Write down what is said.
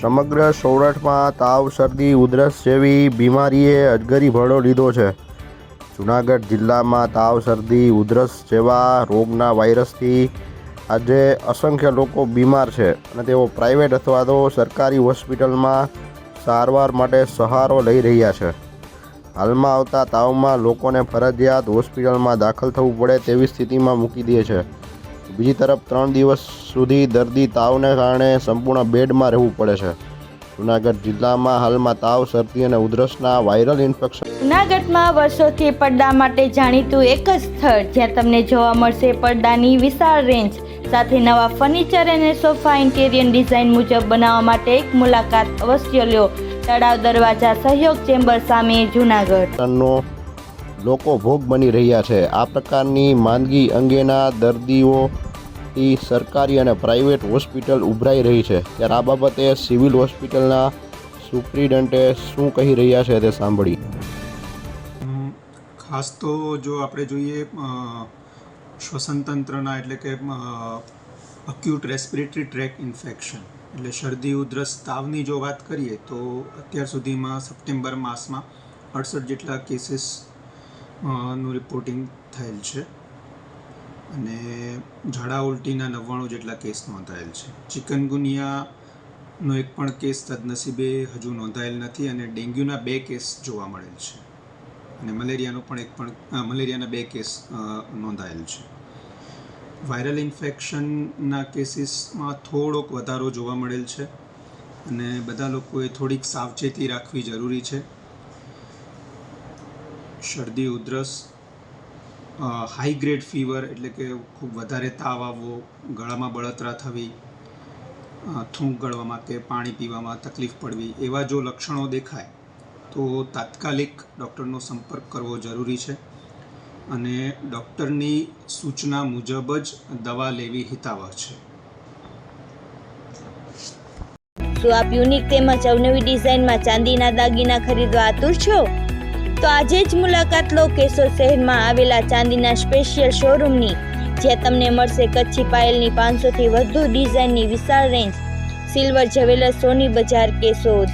સમગ્ર સૌરાષ્ટ્રમાં તાવ, શરદી, ઉધરસ જેવી બીમારીએ અજગરી ભરડો લીધો છે. જૂનાગઢ જિલ્લામાં તાવ, શરદી, ઉધરસ જેવા રોગના વાયરસથી આજે અસંખ્ય લોકો બીમાર છે અને તેઓ પ્રાઇવેટ અથવા તો સરકારી હોસ્પિટલમાં સારવાર માટે સહારો લઈ રહ્યા છે. હાલમાં આવતા તાવમાં લોકોને ફરજિયાત હોસ્પિટલમાં દાખલ થવું પડે તેવી સ્થિતિમાં મૂકી દે છે. બીજી તરફ ત્રણ દિવસ સુધી દર્દી તાવને કારણે સંપૂર્ણ બેડમાં રહેવું પડે છે. જુનાગઢ જિલ્લામાં હાલમાં તાવ શરદી અને ઉધરસના વાયરલ ઇન્ફેક્શન જુનાગઢમાં વર્ષોથી પડદા માટે જાણીતું એક જ સ્થળ જ્યાં તમને જોવા મળશે પડદાની વિશાળ રેન્જ. સાથે નવા ફર્નિચર અને સોફા ઇન્ટેરિયર ડિઝાઇન મુજબ બનાવવા માટે એક મુલાકાત અવશ્ય લ્યો તળાવ દરવાજા સહયોગ ચેમ્બર સામે જૂનાગઢ. લોકો ભોગ બની રહ્યા છે. આ પ્રકારની માંદગી અંગેના દર્દીઓથી સરકારી અને પ્રાઇવેટ હોસ્પિટલ ઉભરાઈ રહી છે. ત્યારે આ બાબતે સિવિલ હોસ્પિટલના સુપ્રિન્ટેન્ડન્ટે શું કહી રહ્યા છે તે સાંભળી. ખાસ તો જો આપણે જોઈએ શ્વસનતંત્રના એટલે કે અક્યુટ રેસ્પિરેટરી ટ્રેક ઇન્ફેક્શન એટલે શરદી, ઉધરસ, તાવની જો વાત કરીએ તો અત્યાર સુધીમાં સપ્ટેમ્બર માસમાં અડસઠ જેટલા કેસીસ નું રિપોર્ટિંગ થયેલ છે. અને ઝાડા ઉલટીના નવ્વાણું જેટલા કેસ નોંધાયેલ છે. ચિકનગુનિયાનો એક પણ કેસ સદનસીબે હજુ નોંધાયેલ નથી અને ડેન્ગ્યુના બે કેસ જોવા મળેલ છે. અને મલેરિયાનો પણ એક પણ મલેરિયાના બે કેસ નોંધાયેલ છે. વાયરલ ઇન્ફેક્શનના કેસીસમાં થોડોક વધારો જોવા મળેલ છે. અને બધા લોકોએ થોડીક સાવચેતી રાખવી જરૂરી છે. શરદી, ઉધરસ હાઈ ગ્રેડ ફીવર એટલે કે ખૂબ વધારે તાવ આવવો, ગળામાં બળતરા થવી થૂંક ગળવામાં કે પાણી પીવામાં તકલીફ પડવી, એવા જો લક્ષણો દેખાય, તો તાત્કાલિક ડૉક્ટરનો સંપર્ક કરવો જરૂરી છે અને ડૉક્ટરની સૂચના મુજબ જ દવા લેવી હિતાવહ છે. શું આપ યુનિક તેમજ અવનવી ડિઝાઇનમાં ચાંદીના દાગીના ખરીદવા આતુર છો? તો આજે જ મુલાકાત લો કેશોદ શહેરમાં આવેલા ચાંદીના સ્પેશિયલ શોરૂમની જ્યાં તમને મળશે કચ્છી પાયલની પાંચસોથી વધુ ડિઝાઇનની વિશાળ રેન્જ સિલ્વર જ્વેલર્સ સોની બજાર કેશોદ.